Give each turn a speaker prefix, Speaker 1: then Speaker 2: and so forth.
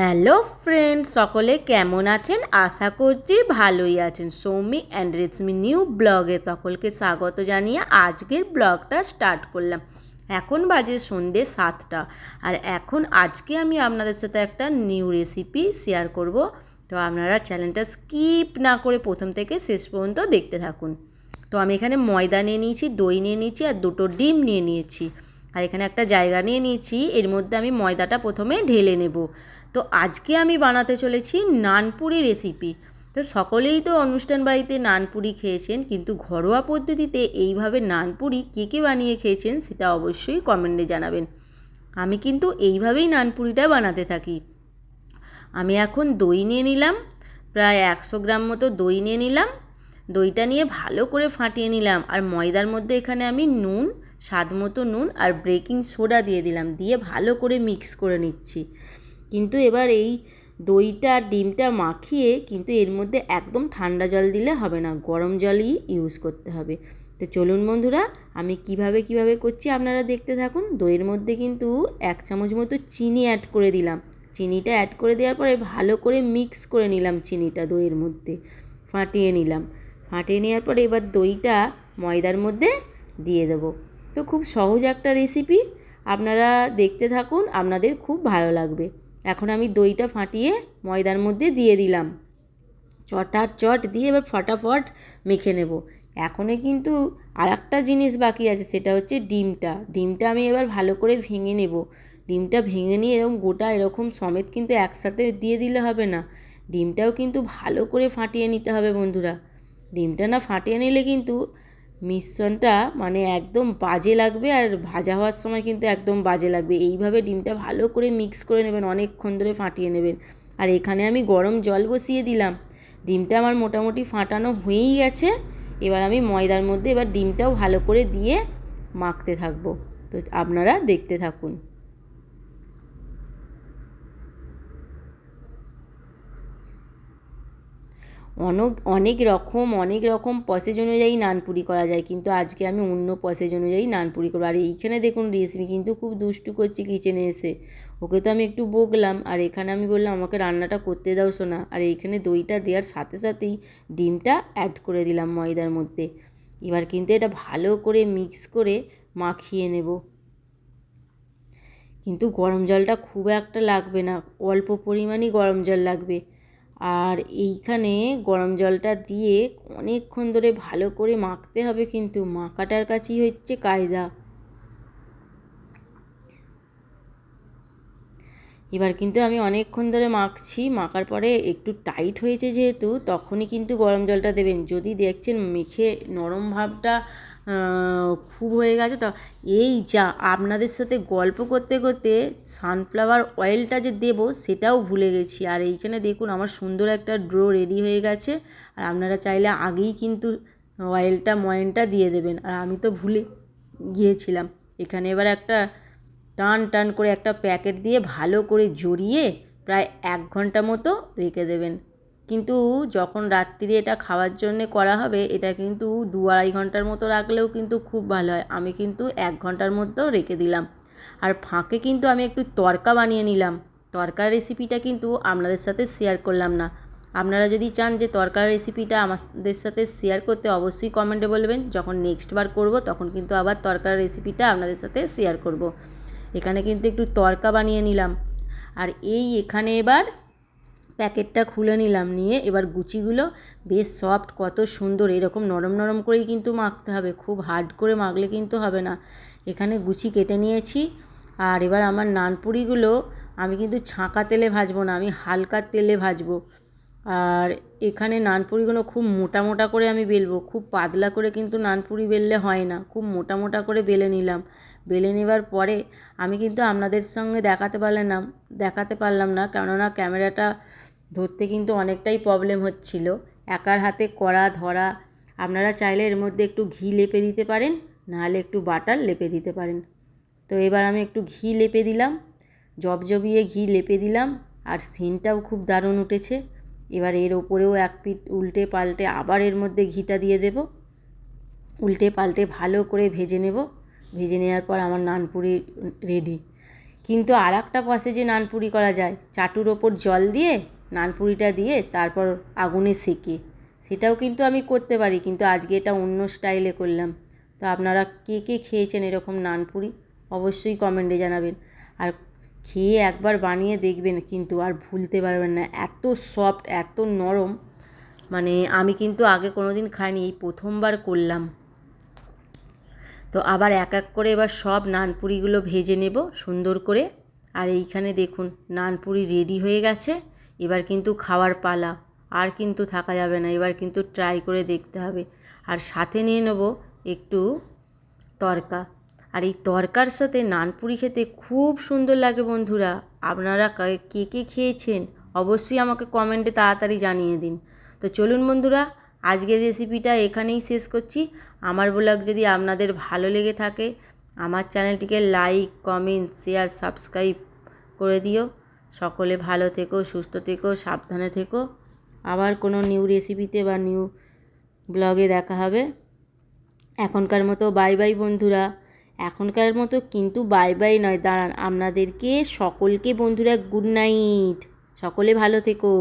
Speaker 1: Hello friend, সকলে কেমন আছেন? আশা করছি ভালোই আছেন। সৌমি অ্যান্ড রেসমি নিউ ব্লগে সকলকে স্বাগত জানিয়ে আজকের ব্লগটা স্টার্ট করলাম। এখন বাজে সন্ধে সাতটা আর এখন আজকে আমি আপনাদের সাথে একটা নিউ রেসিপি শেয়ার করব। তো আপনারা চ্যানেলটা স্কিপ না করে প্রথম থেকে শেষ পর্যন্ত দেখতে থাকুন। তো আমি এখানে ময়দা নিয়ে নিয়েছি, দই নিয়ে নিয়েছি আর দুটো ডিম নিয়ে নিয়েছি। আর এখানে একটা জায়গা নিয়ে নিয়েছি। এর মধ্যে আমি ময়দাটা প্রথমে ঢেলে নেব। তো আজকে আমি বানাতে চলেছি নানপুরি রেসিপি। তো সকলেই তো অনুষ্ঠান বাড়িতে নানপুরি খেয়েছেন, কিন্তু ঘরোয়া পদ্ধতিতে এইভাবে নানপুরি কে কে বানিয়ে খেয়েছেন সেটা অবশ্যই কমেন্টে জানাবেন। আমি কিন্তু এইভাবেই নানপুরিটা বানাতে থাকি। আমি এখন দই নিয়ে নিলাম, প্রায় একশো গ্রাম মতো দই নিয়ে নিলাম। দইটা নিয়ে ভালো করে ফাটিয়ে নিলাম। আর ময়দার মধ্যে এখানে আমি নুন স্বাদ মতো নুন আর বেকিং সোডা দিয়ে দিলাম, দিয়ে ভালো করে মিক্স করে নিচ্ছি। কিন্তু এবার এই দইটা ডিমটা মাখিয়ে কিন্তু এর মধ্যে একদম ঠান্ডা জল দিলে হবে না, গরম জলই ইউজ করতে হবে। তো চলুন বন্ধুরা, আমি কীভাবে কীভাবে করছি আপনারা দেখতে থাকুন। দইয়ের মধ্যে কিন্তু এক চামচ মতো চিনি অ্যাড করে দিলাম। চিনিটা অ্যাড করে দেওয়ার পরে ভালো করে মিক্স করে নিলাম চিনিটা দইয়ের মধ্যে, ফাটিয়ে নিলাম। ফাটিয়ে নেওয়ার পরে এবার দইটা ময়দার মধ্যে দিয়ে দেবো। তো খুব সহজ একটা রেসিপি আপনারা দেখতে থাকুন, আপনাদের খুব ভালো লাগবে। এখন আমি দইটা ফাটিয়ে ময়দার মধ্যে দিয়ে দিলাম। চটার চট দিয়ে এবার ফটাফট মেখে নেব। এখনও কিন্তু আর একটা জিনিস বাকি আছে, সেটা হচ্ছে ডিমটা। ডিমটা আমি এবার ভালো করে ভেঙে নেব। ডিমটা ভেঙে নিয়ে এরকম গোটা এরকম সমেত কিন্তু একসাথে দিয়ে দিলে হবে না। ডিমটাও কিন্তু ভালো করে ফাটিয়ে নিতে হবে বন্ধুরা। ডিমটা না ফাটিয়ে নিলে কিন্তু মিশ্রণটা মানে একদম বাজে লাগবে আর ভাজা হওয়ার সময় কিন্তু একদম বাজে লাগবে। এইভাবে ডিমটা ভালো করে মিক্স করে নেবেন, অনেকক্ষণ ধরে ফাটিয়ে নেবেন। আর এখানে আমি গরম জল বসিয়ে দিলাম। ডিমটা আমার মোটামুটি ফাটানো হয়েই গেছে। এবার আমি ময়দার মধ্যে এবার ডিমটাও ভালো করে দিয়ে মাখতে থাকব। তো আপনারা দেখতে থাকুন। অনেক অনেক রকম অনেক রকম প্রসেস অনুযায়ী নানপুরি করা যায়, কিন্তু আজকে আমি অন্য প্রসেস অনুযায়ী নানপুরি করব। আর এইখানে দেখুন রেসিপি কিন্তু খুব দুষ্টু করছি কিচেনে এসে। ওকে তো আমি একটু বকলাম, আর এখানে আমি বললাম, আমাকে রান্নাটা করতে দাও শোনা আর এইখানে দইটা দেওয়ার সাথে সাথেই ডিমটা অ্যাড করে দিলাম ময়দার মধ্যে। এবার কিন্তু এটা ভালো করে মিক্স করে মাখিয়ে নেব। কিন্তু গরম জলটা খুব একটা লাগবে না, অল্প পরিমাণই গরম জল লাগবে। আর এইখানে গরম জলটা দিয়ে অনেকক্ষণ ধরে ভালো করে মাখতে হবে কিন্তু মাখাটার কাছেই হচ্ছে কায়দা। এবার কিন্তু আমি অনেকক্ষণ ধরে মাখছি, মাখার পরে একটু টাইট হয়েছে যেহেতু, তখনই কিন্তু গরম জলটা দেবেন। যদি দেখছেন মেখে নরম ভাবটা খুব হয়ে গেছে তো। এই যা আপনাদের সাথে গল্প করতে করতে সানফ্লাওয়ার অয়েলটা যে দেবো সেটাও ভুলে গেছি। আর এইখানে দেখুন আমার সুন্দর একটা ড্রো রেডি হয়ে গেছে। আর আপনারা চাইলে আগেই কিন্তু অয়েলটা ময়েনটা দিয়ে দেবেন। আর আমি তো ভুলে গিয়েছিলাম। এখানে এবার একটা টান টান করে একটা প্যাকেট দিয়ে ভালো করে জড়িয়ে প্রায় এক ঘণ্টা মতো রেখে দেবেন। কিন্তু যখন রাত্রিরে এটা খাওয়ার জন্য করা হবে, এটা কিন্তু দু আড়াই ঘণ্টার মতো রাখলেও কিন্তু খুব ভালো হয়। আমি কিন্তু এক ঘণ্টার মধ্যেও রেখে দিলাম। আর ফাঁকে কিন্তু আমি একটু তরকা বানিয়ে নিলাম। তরকার রেসিপিটা কিন্তু আপনাদের সাথে শেয়ার করলাম না। আপনারা যদি চান যে তরকার রেসিপিটা আমাদের সাথে শেয়ার করতে, অবশ্যই কমেন্টে বলবেন। যখন নেক্সট বার করব, তখন কিন্তু আবার তরকার রেসিপিটা আপনাদের সাথে শেয়ার করব। এখানে কিন্তু একটু তরকা বানিয়ে নিলাম। আর এই এখানে এবার প্যাকেটটা খুলে নিলাম, নিয়ে এবার গুচিগুলো বেশ সফট কত সুন্দর, এরকম নরম নরম করেই কিন্তু মাখতে হবে। খুব হার্ড করে মাখলে কিন্তু হবে না। এখানে গুচি কেটে নিয়েছি। আর এবার আমার নানপুরিগুলো আমি কিন্তু ছাঁকা তেলে ভাজবো না, আমি হালকা তেলে ভাজবো। আর এখানে নানপুরিগুলো খুব মোটা মোটা করে আমি বেলবো। খুব পাতলা করে কিন্তু নানপুরি বেললে হয় না, খুব মোটা মোটা করে বেলে নিলাম। বেলে নেবার পরে আমি কিন্তু আপনাদের সঙ্গে দেখাতে পারলাম দেখাতে পারলাম না, কেননা ক্যামেরাটা ধরতে কিন্তু অনেকটাই প্রবলেম হচ্ছিল। একার হাতে করা ধরা, আপনারা চাইলে এর মধ্যে একটু ঘি লেপে দিতে পারেন, নাহলে একটু বাটার লেপে দিতে পারেন। তো এবার আমি একটু ঘি লেপে দিলাম, জবজবিয়ে ঘি লেপে দিলাম, আর সিনটাও খুব দারুণ উঠেছে। এবার এর ওপরেও এক পিট উল্টে পাল্টে আবার এর মধ্যে ঘিটা দিয়ে দেব। উল্টে পাল্টে ভালো করে ভেজে নেব। ভেজে নেওয়ার পর আমার নানপুরি রেডি কিন্তু আর একটা পাশে যে নানপুরি করা যায়। চাটুর ওপর জল দিয়ে নানপুরিটা দিয়ে তারপর আগুনে সেকে। সেটাও কিন্তু আমি করতে পারি, কিন্তু আজকে এটা অন্য স্টাইলে করলাম। তো আপনারা কে কে খেয়েছেন এরকম নানপুরি, অবশ্যই কমেন্টে জানাবেন। আর খেয়ে একবার বানিয়ে দেখবেন কিন্তু আর ভুলতে পারবেন না। এত সফট এত নরম মানে আমি কিন্তু আগে কোনো দিন খাইনি, এই প্রথমবার করলাম। তো আবার এক এক করে এবার সব নানপুরিগুলো ভেজে নেব সুন্দর করে। আর এইখানে দেখুন, নানপুরি রেডি হয়ে গেছে। এবার কিন্তু খাওয়ার পালা, আর কিন্তু থাকা যাবে না, এবার কিন্তু ট্রাই করে দেখতে হবে। আর সাথে নিয়ে নেব একটু তরকা। আর এই তরকার সাথে নানপুরি খেতে খুব সুন্দর লাগে বন্ধুরা। আপনারা কে কে খেয়েছেন অবশ্যই আমাকে কমেন্টে তাড়াতাড়ি জানিয়ে দিন। তো চলুন বন্ধুরা, আজকের রেসিপিটা এখানেই শেষ করছি। আমার ব্লগ যদি আপনাদের ভালো লেগে থাকে, আমার চ্যানেলটিকে লাইক কমেন্ট শেয়ার সাবস্ক্রাইব করে দিও। সকলে ভালো থেকো, সুস্থ থেকো, সাবধানে থেকো। আবার কোনো নিউ রেসিপিতে বা নিউ ব্লগে দেখা হবে। এখনকার মতো বাই বাই বন্ধুরা। এখনকার মতো কিন্তু বাই বাই নয়। দাঁড়ান, আপনাদেরকে সকলকে বন্ধুরা গুড নাইট সকলে ভালো থেকো।